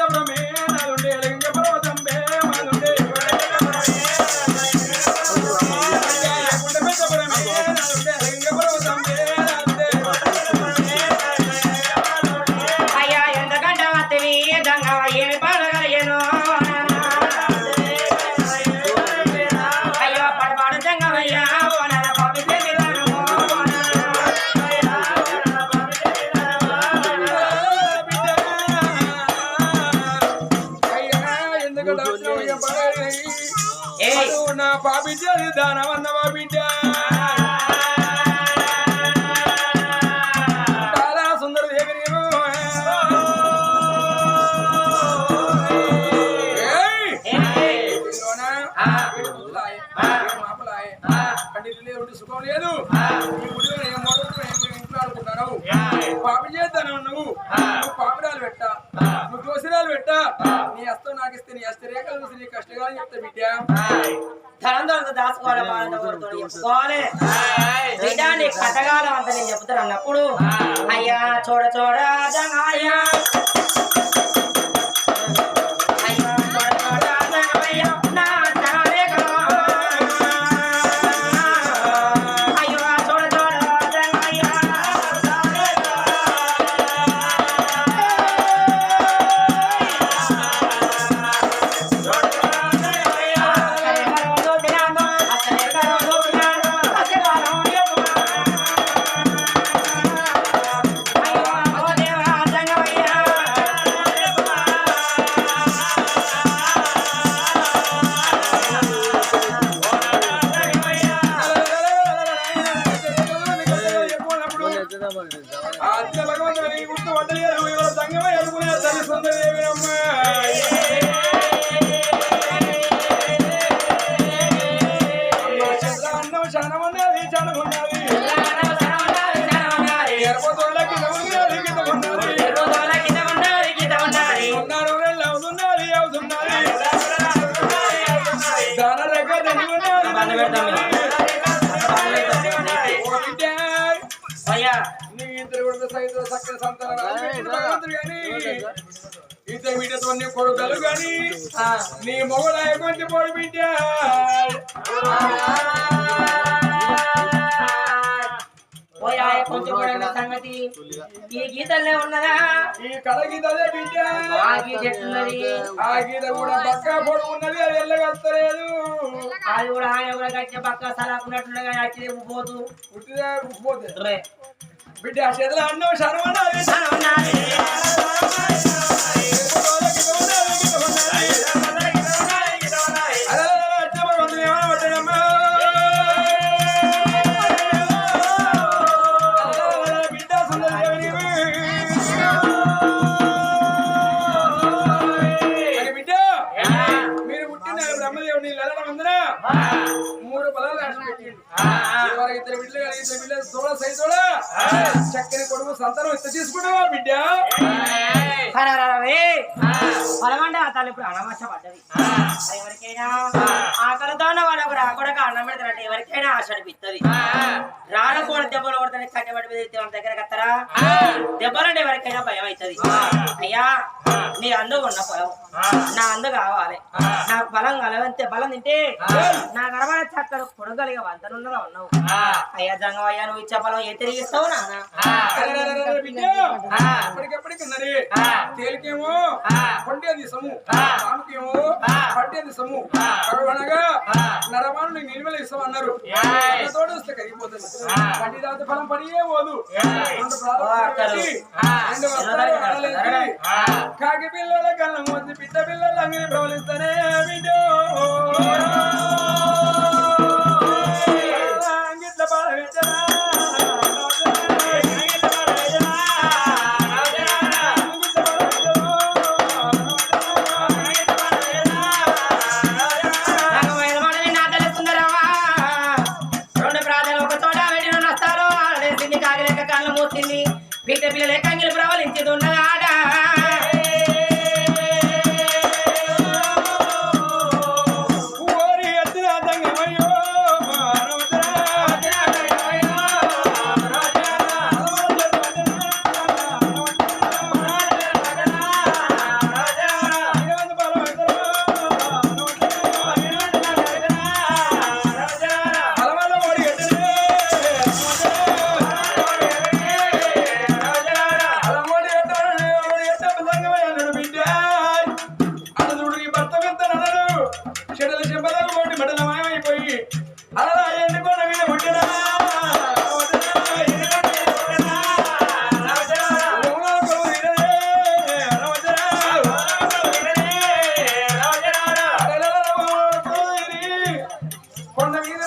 బ్రహ్మే పాపి చేద్దాను నువ్వు. నువ్వు పాపిరాలు పెట్టా. నువ్వు దోసిరాలు పెట్టా. నీ హస్తం నాకు ఇస్తే నీ హస్త రేఖలు చూసి నీ కష్టకాలం చెప్తా బిడ్డ. ధనం దొరక దాచుకోవాలి బిడ్డ నీ అంత నేను చెప్తాను అన్నప్పుడు. అయ్యా చూడ చూడ జంగయ్యా బిడ్డతో నీ కొడుకలు నీ కొంచెం పొడి బిడ్డ సంగతి. ఈ గీతల్లో ఉన్నదా? ఈ కళ గీత అదే బిడ్డ. ఆ గీత ఎట్లున్నది? ఆ గీత కూడా పక్క పొడి ఉన్నది అది ఎల్లగస్తలేదు అది కూడా ఆయన కూడా గట్టి పక్క సలాకున్నట్లుగా కానీ వచ్చి పోతూ. పుట్టిదే పోతే. బిడ్డ ఆ చేతిలో అన్నం శరమన్నది తోడ సై తోడ చక్కని కొడుకు సంతానం బిడ్డ? హరహరవే. బలమంటే ఆ తల్లి ఇప్పుడు అనవస పడ్డది ఎవరికైనా ఆకలితో వాళ్ళకు కూడా కూడా అన్నం పెడతారంటే ఎవరికైనా ఆశ అనిపిస్తుంది. రానపోని దెబ్బలు కొడతానే కట్టబడి మీద ఎత్తే వాళ్ళ దగ్గర కత్తరా? దెబ్బలంటే ఎవరికైనా భయం అవుతుంది. అయ్యా నీ అందు ఉన్న పొలం. నా అందు కావాలి. నాకు బలం కలవంతే బలం తింటే నా గర్భాన చక్కడ కొడగలిగే వంతనున్నగా ఉన్నావు? అయ్యా జంగవయ్యా నువ్వు ఇచ్చే ఏ తిరిగిస్తావు నాన్న? బిడ్డ ఎప్పటికెప్పటికి ఉన్నది తేలికేమో పండేది సొమ్ము రాముకేమో పట్టేది సొమ్ము కరువనగా నరమాను నిలువలు ఇస్తాం అన్నారు తోడు వస్తే కరిగిపోతుంది. పండి దాత ఫలం పడియే పోదు. కాకి పిల్లల కళ్ళ మోసి పిట్ట పిల్లల అంగిని ప్రవలిస్తానే బిడ్డ కాగిలేక కళ్ళు మూసింది బిడ్డ పిల్లలే కంగిలు ప్రవలించింది కొండ మీద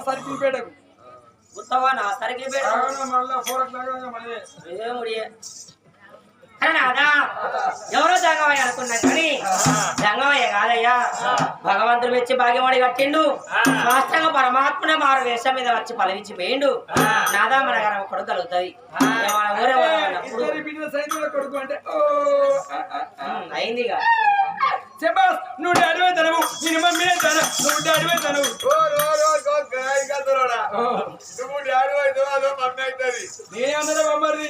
సర్కిల్ పేటకు ఉత్తవా నా సరికి రావణ మళ్ళా ఫోర్ ఎవరో జంగమయ్య అనుకున్నాం కానీ జంగమయ్య కాదయ్యా. భగవంతుడు మెచ్చి భాగ్యవాడి కట్టిండు. స్పష్టంగా పరమాత్మనే మారు వేషం మీద వచ్చి పలవించి పోయిండు. నాదా మన గారు కొడుకు కలుగుతుంది. అయిందిగా చెప్పాస్ నువ్వు డాడీ తనవు. నేను తన. నువ్వు తనవు. నువ్వు మమ్మీ అవుతుంది నేనేమన్నా మమ్మీ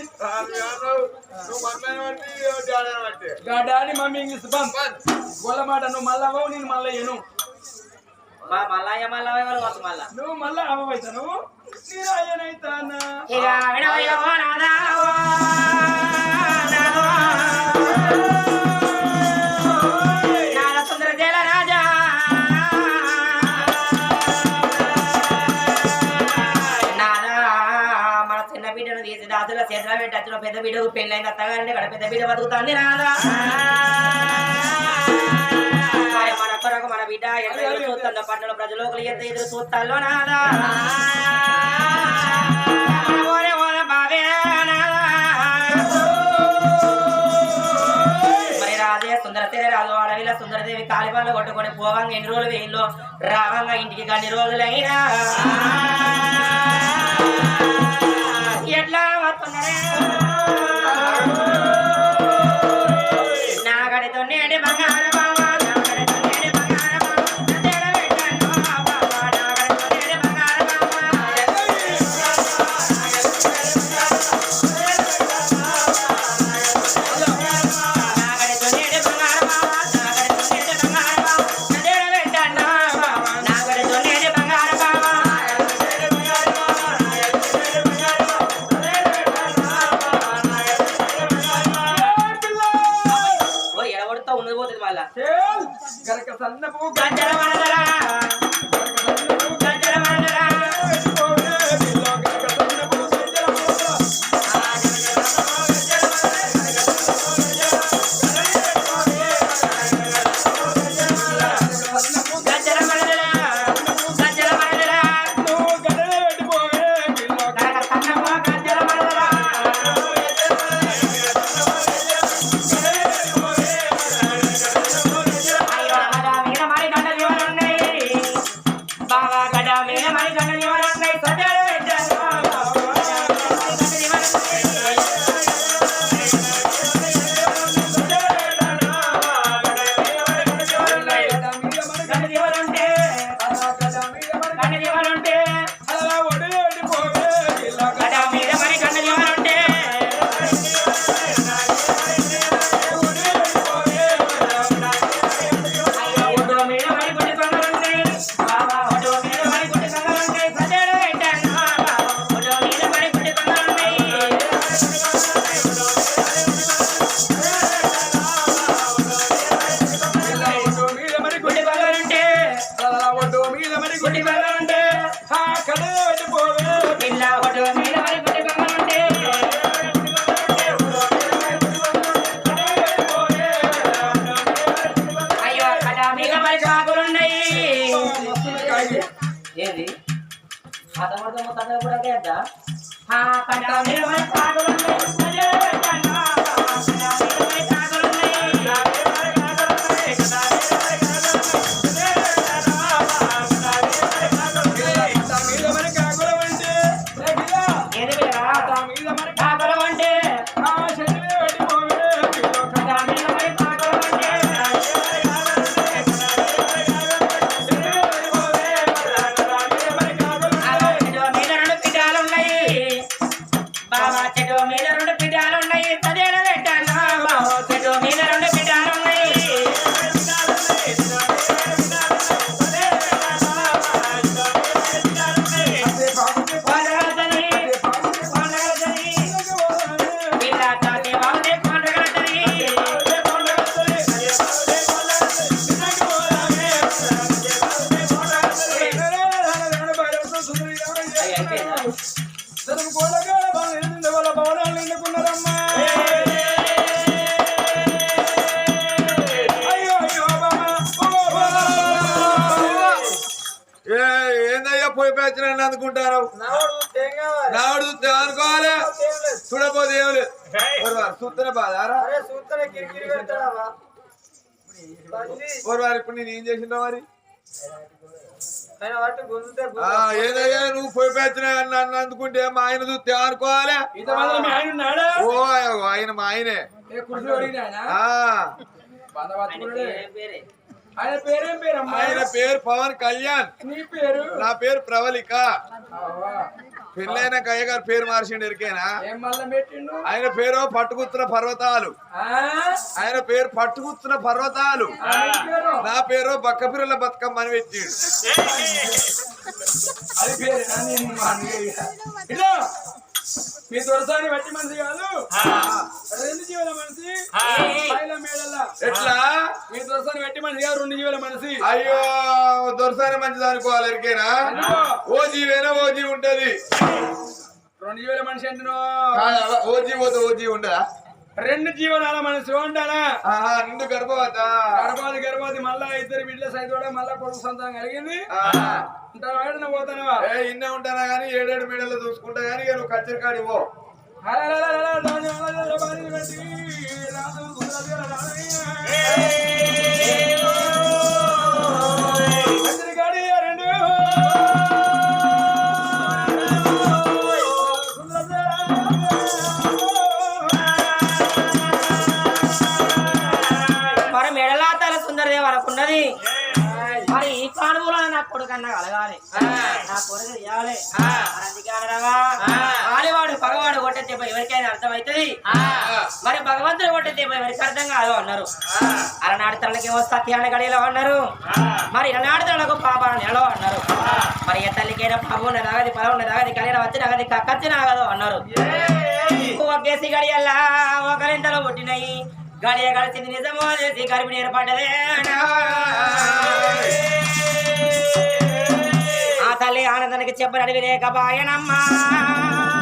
గా డాడీ మమ్మీ ఇంగ్లీష్ బంద్ గొల్ల మాట నువ్వు మళ్ళా అవ్వవు నేను మళ్ళా ఏను మా మల్లయ్య మల్లయ్య వాళ్ళు వస్తు మళ్ళా. నువ్వు మళ్ళా అవ్వవుతాను నేను అయ్యనైతానా ఇక నాదా. నాద. పెద్ద బిడ్డకు పెళ్ళైంది అత్తగారంటే ఇక్కడ పెద్ద బిడ్డ బతుకుతుంది రాదా మరి మన కొరకు మన బిడ్డ ఎంత ఎదురు చూస్తుందో పట్టణ ప్రజలోకులు ఎంత ఎదురు చూస్తాలో నాదా ఓరే నాదా మరి రాజు అడవిలో సుందరదేవి కాలిపాలు కొట్టుకొని పోవంగా ఎన్ని రోజులు వెయిల్లో రావంగా ఇంటికి గన్ని రోజులైనా. ఎట్లా వస్తున్నారే? బాబా చెట్టు మీద రెండు వారు ఇప్పుడు నేను ఏం చేసిందా మరి? ఆ, ఏదయ్యా నువ్వు పోయి పేర్చిన నన్ను అందుకుంటే మా ఆయన చూస్తే అనుకోవాలి ఓ ఆయన మా ఆయనే. ఆ. ఆయన పేరేం. ఆయన పేరు పవన్ కళ్యాణ్. నీ పేరు? నా పేరు ప్రవళిక. పెళ్ళైన కయ్య గారు పేరు మార్చిండు ఎరికేనా? ఆయన పేరు పట్టుకుత్తున్న పర్వతాలు? ఆయన పేరు పట్టుకుత్తున్న పర్వతాలు. నీ పేరు? బక్కపిల్లల బతుకమ్మ అని పెట్టిండు. అది మా దొరసాని బట్టి మనిషి కాదు? రెండు జీవుల మనిషి మేడల. ఎట్లా? మీ దొరసాని బట్టి మనిషి కాదు రెండు జీవుల మనిషి. అయ్యో దొరసాని మంచిది అనుకోవాలి ఎరికేనా? ఓ జీవేనా ఓ జీ ఉంటది. రెండు జీవుల మనిషి కాదా? ఓ జీ పోతే ఓ జీ ఉండదా? రెండు జీవనాల మనిషి ఆహా నిండు గర్భవత? గర్భవతి గర్భవతి మళ్ళా ఇద్దరు బిడ్డల సైతం కూడా మళ్ళా కొడుకు సొంతం కలిగింది. ఉంటాను వాడిన పోతానవా? ఏ ఇన్నే ఉంటానా గానీ ఏడేడు మేడలు చూసుకుంటా గానీ ఇక నువ్వు కచ్చరి కాడి పో నా కొడుకన్నా కలగాలి నా కొడుకు ఇవ్వాలి అందుకే అనరావా ఆలివాడు పగవాడు కొట్టే దెబ్బ ఎవరికైనా అర్థమవుతుంది. మరి భగవంతుడు కొట్టే దెబ్బ ఎవరికి అర్థం కాదు అన్నారు. అలనాడు తనకి ఏమో సత్యాన గడిలో అన్నారు. మరి ఇలనాడు తనకు పాపాన్ని ఎలా అన్నారు. మరి ఏ తల్లికైనా పాపం ఉన్నది అగది పొలం ఉన్నది అగది కలిగిన వచ్చి అగది కచ్చి నాగదు అన్నారు. ఒకేసి గడియల్లా ఒకరింతలో పుట్టినాయి. గడియ కలిసింది నిజమో చేసి గర్భిణి ఏర్పడ్డదే తల్లి ఆనందానికి బాయనమ్మా.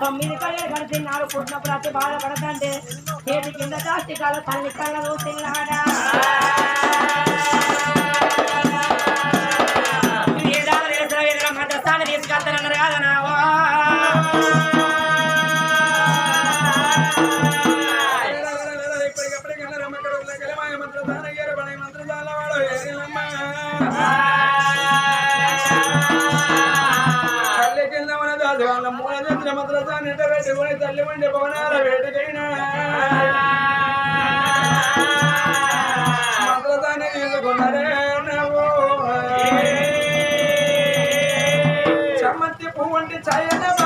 తొమ్మిది కళ్ళు కడుతున్నారు పుట్టినప్పుడు అతి బాధపడదంటే చేతి కింద దాష్టికాలు తల్లి కళ్ళలో తిన్నాడా 咱也得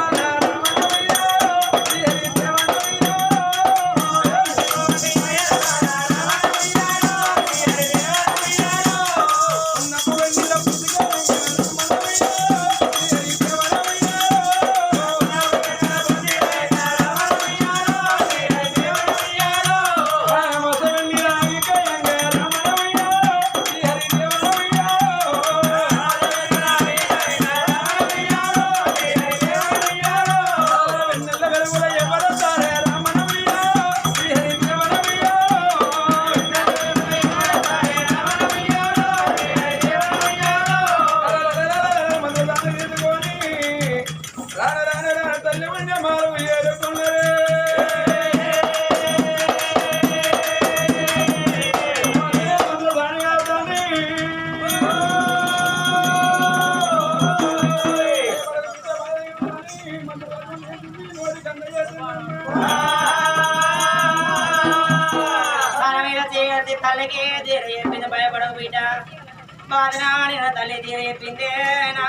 నిన్న తల్లి తీర చెప్పిందే నా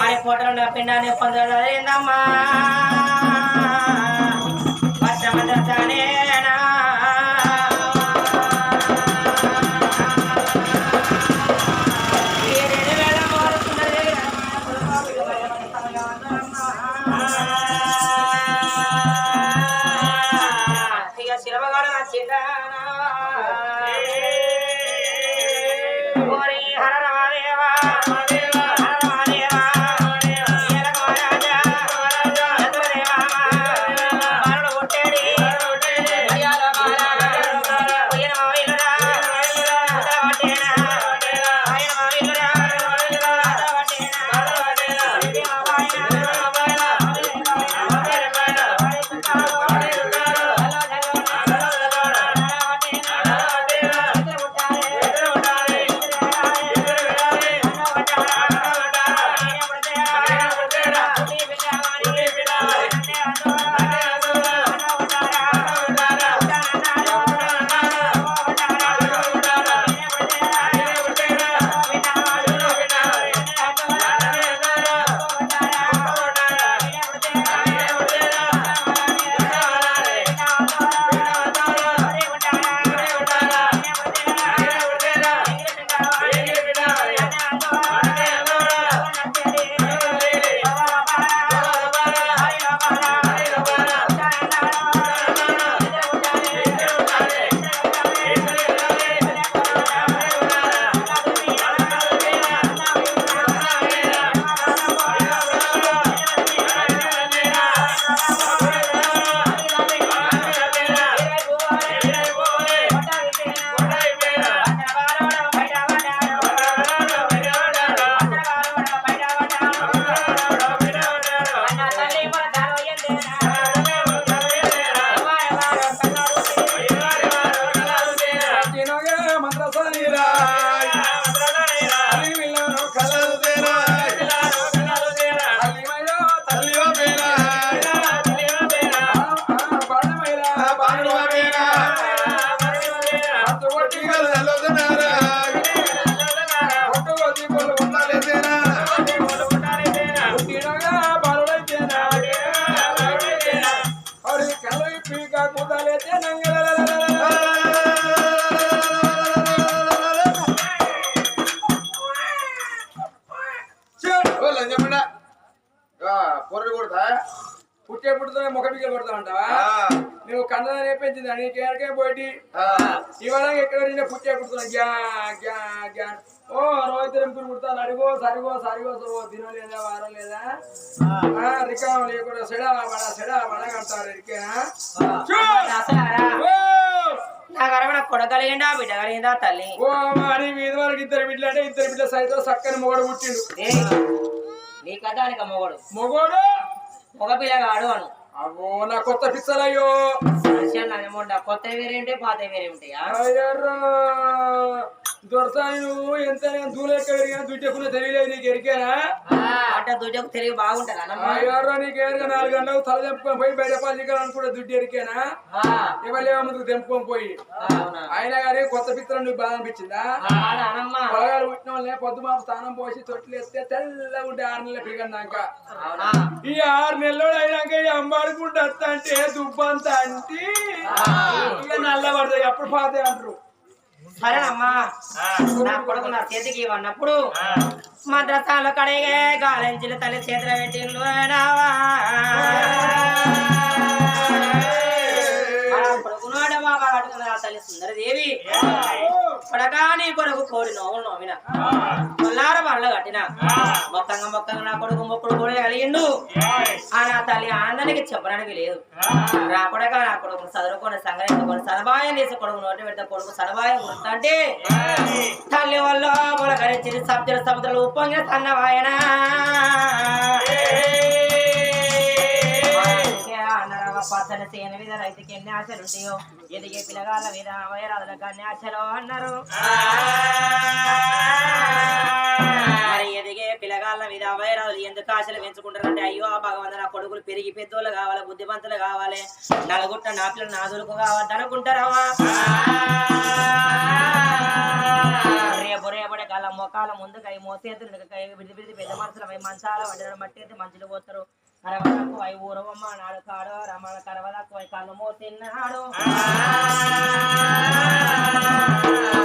మరి పొట్టలు నా పిండాన్ని పొందలేదమ్మా. సరిగో సరిగో ఓ దినం లేదా వారం లేదా? రికాం లేకుండా సెడా బడ సెడా బడ అంటారు ఇరికేనా ఓ! నాకు అరవడ కొడగలిగిందా బిడ్డ కలిగిందా తల్లి? ఓ మరి మీద వరకు ఇద్దరు బిడ్డలు అంటే ఇద్దరు బిడ్డల సైతం చక్కని మొగడు పుట్టిండు. నీ కథానిక మొగడు. మొగోడు? మగ పిల్లగాడు అను. అబ్బో నా కొత్త పిచ్చలయ్యో. కొత్త వేరే ఉంటాయి పాత వేరే ఉంటాయా? దొరసాని నువ్వు ఎంత దూలెక్క పెరిగినా దుడ్డెక్కున్నా తెలియలేదు నీకు ఎరికేనా? అంటే దుడ్డకు తెలివి బాగుంటుంది అన్నమ్మ. అయ్యారా నీకు నాలుగు గంటలకు తల తెంపుకొని పోయి బయట దుడ్డు ఎరికేనా? ఇవ్వలేమో ముందుకు తెంపుకొని పోయి? అయినా కానీ కొత్త పిత్తరం నీకు బాధ అనిపించిందా పొలగాలు పుట్టిన వాళ్ళే పొద్దు మాపు స్నానం పోసి తొట్లు ఎత్తే తెల్లగా ఉంటే ఆరు నెలలు అవునా? ఈ ఆరు నెలలు అయినాక ఈ అమ్మాడుకుంటే అత్త అంటే దుబ్బంత అంటే ఇక నల్ల పడతాయి అప్పుడు పాతే అంటారు? సరేనమ్మా నా కొడుకు నా చేతికి ఇవ్వన్నప్పుడు మద్రసాలో కడిగే గాలించిన తల్లి చేతులు. ఆ కొడుకునాడు మా తల్లి సుందరదేవి. కొడగా నీ కొడుకు కోడి నోవులు నోవిన కొల్లార కట్టిన. మొత్తంగా మొత్తంగా నా కొడుకు మొక్కుడు కూడా కలిగిండు. ఆ నా తల్లి ఆనందానికి చెప్పడానికి లేదు. నా కొడక నా కొడుకు చదువుకొని సంగ్రహించుకొని సనబాయం చేసి కొడుకు నోటి పెడితే కొడుకు సనబాయం గుర్తంటే తల్లి వల్ల మొలకరించి సబ్జల సముద్రాలు ఉప్పొంగిన సన్నవాయన అన్నరవ పచ్చని సేన మీద రైతుకి ఎన్ని ఆశలు ఉంటాయో? ఎదిగే పిల్లగాళ్ళ మీద వయరాదులకు అన్ని ఆశలు అన్నారు. మరి ఎదిగే పిల్లగాళ్ళ మీద అవయరాలు ఎందుకు ఆశలు పెంచుకుంటారంటే అయ్యో ఆ భగవంత నా కొడుకులు పెరిగి పెద్దోళ్ళు కావాలి బుద్ధిమంతులు కావాలి. నలుగుట్ట నా పిల్లలు నా దొరుకు కావద్దు అనుకుంటారమ్మా రేపు రేపటి కాలం మొకాల ముందుకై మోసేతులు విడిది విడిది పెద్ద మనుషులు మంచాల వండడం మట్టి అయితే మంచులు పోతారు. కరవలకు అవి ఊరవమ్మ నాడు కాడు రమణ కరవలకు అవి కన్నుమో తిన్నాడు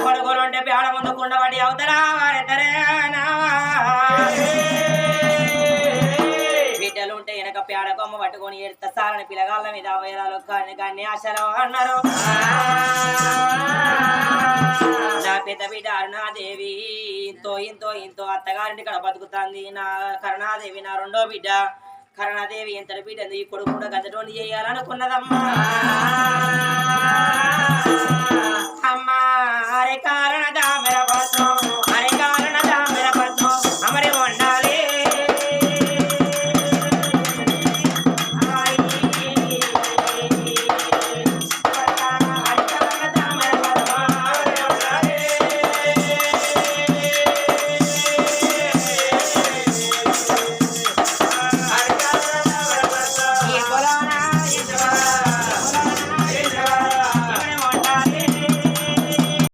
కొడుకులు ఉంటే పేడ ముందు కుండబడి అవుతారా వారెద్దరే బిడ్డలుంటే వెనక పేడ కొమ్మ పట్టుకొని ఎడత సారని పిలగాళ్ళ మీద అవయరాలు కానీ కానీ ఆశలు అన్నారు. నా పెద్ద బిడ్డ అరుణాదేవి ఇంతో ఇంతో ఇంతో అత్తగారింటి కడ బతుకుతాంది. నా కరుణాదేవి నా రెండో బిడ్డ. కరుణాదేవి ఎంత బిడ్డను ఈ కొడుకు కూడా గజటోని చేయాలనుకున్నదమ్మా. అమ్మా అరే కారణ దామర భద్రం